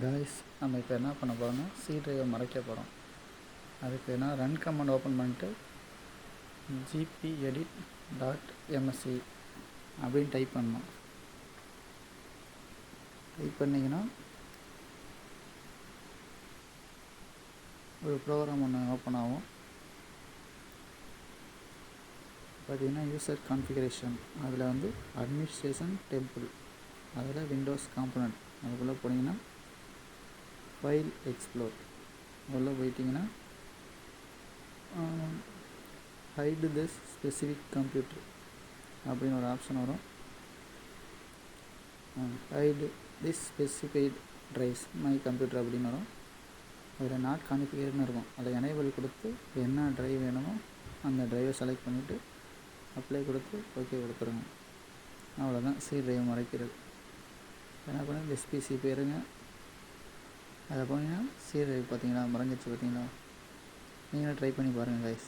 Guys நம்ம இப்போ என்ன பண்ண போகிறோம்னா சி ட்ரைவை மறைக்க போகிறோம் அதுக்கு என்ன ரன் கமெண்ட் ஓப்பன் பண்ணிட்டு ஜிபி எடிட் டாட் எம்எஸ்சி அப்படின்னு டைப் பண்ணணும். டைப் பண்ணிங்கன்னா ஒரு ப்ரோக்ராம் ஒன்று ஓப்பன் ஆகும். பார்த்திங்கன்னா யூசர் கான்ஃபிகரேஷன் அதில் வந்து அட்மினிஸ்ட்ரேஷன் டெம்பிள் அதில் விண்டோஸ் காம்பனண்ட் அதுக்குள்ளே போனீங்கன்னா ஃபைல் எக்ஸ்ப்ளோர் உள்ளே போயிட்டிங்கன்னா ஹைடு திஸ் ஸ்பெசிஃபிக் கம்ப்யூட்டர் அப்படின்னு ஒரு ஆப்ஷன் வரும். Hide this specified drives my computer அப்படின்னு வரும். அதில் நாட் கான்ஃபிகர்னு இருக்கும். அதில் எனேபிள் கொடுத்து என்ன ட்ரைவ் வேணுமோ அந்த ட்ரைவை செலக்ட் பண்ணிவிட்டு அப்ளை கொடுத்து ஓகே கொடுத்துருங்க. அவ்வளோதான் சி ட்ரைவ் மறைக்கிறது. என்ன பண்ணுங்க? எஸ்பிசி பேருங்க அதை போனீங்கன்னா சி பார்த்தீங்களா மறைஞ்சிச்சு பார்த்தீங்களா? நீங்களும் ட்ரை பண்ணி பாருங்கள் கைஸ்